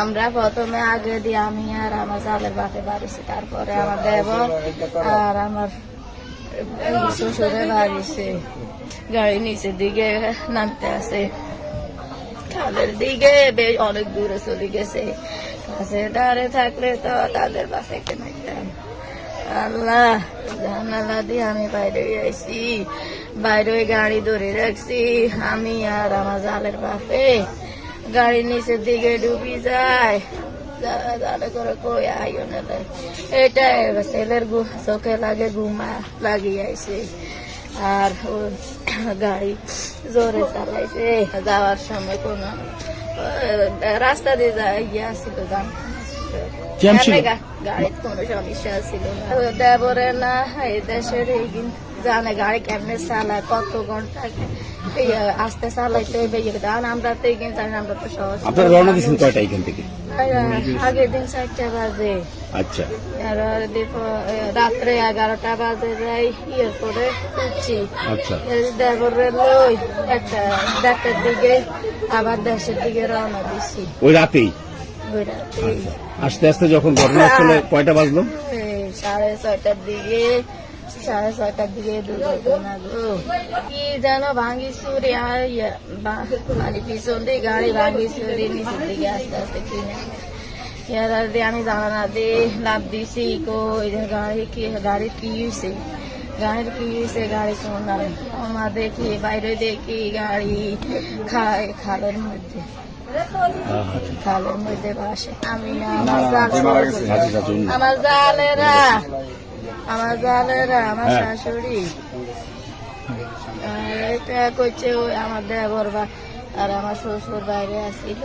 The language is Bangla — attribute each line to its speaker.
Speaker 1: আমরা প্রথমে আগে দিয়ে আমি আর আমার জালের বাপে বাড়িছি, তারপরে আমার দেবর আর আমার শ্বশুরে বাড়িছে। গাড়ি নিচের দিকে নামতে আছে। খালের দিকে বেশ অনেক দূরে চলে গেছে। কাছে দাঁড়ে থাকলে তো তাদের বাসে নিতাম আল্লাহ, জানালা দিয়ে আমি বাইরে আইছি। বাইরে গাড়ি ধরে রাখছি। আমি আর আমার জালের বাপে গাড়ি নিচের দিকে ডুবি যায়। যারা করে কই আইও না রে। এটাই ছেলের চোখে লাগে ঘুমা লাগিয়ে আইছে। আর গাড়ি জোরে চালাইছে যাওয়ার সময় কোন রাস্তা দিয়ে যায় গিয়ে আসছিল গান গাড়ির কোনো সমস্যা ছিল না। দেবরে না এই দেশের এই জানে গাড়ি কেমনে চালায় কত ঘণ্টা আস্তে চালাইতে হবে গান আমরা তো এই জানি আমরা তো সহজ
Speaker 2: আপনারা রওনা দিয়েছেন কয়টা এখান থেকে
Speaker 1: আগের দিন চারটা বাজে
Speaker 2: আচ্ছা
Speaker 1: আর রাত্রে এগারোটা বাজে যাই ইয়ে করে উঠছি
Speaker 2: আচ্ছা
Speaker 1: দেবরের লই একটা দেড়টার দিকে আবার দেশের দিকে রওনা দিছি
Speaker 2: ওই রাতেই?
Speaker 1: ওই রাতেই।
Speaker 2: আস্তে আস্তে যখন ঘটনাস্থলে কয়টা বাজলো?
Speaker 1: সাড়ে ছয়টার দিকে। সাড়ে ছয়টার দিকে দুর্ঘটনা কি যেন ভাঙ্গি আর মানে পিছন দিয়ে গাড়ি ভাঙ্গি চুরি নিচের দিকে আস্তে আস্তে কিনে এরা দিয়ে আমি জানা দিয়ে লাভ দিছি যে গাড়ি কি গাড়ি কি হয়েছে গাড়ির কি হয়েছে গাড়ি কোন আমার দেখি বাইরে দেখি গাড়ি খায় খালের মধ্যে খালের মধ্যে বাসে আমি না। আমার জালেরা আমার জালেরা আমার
Speaker 2: হ্যাঁ।
Speaker 1: শাশুড়ি এটা করছে আমার দেবর বা আর আমার শ্বশুর বাইরে আসছিল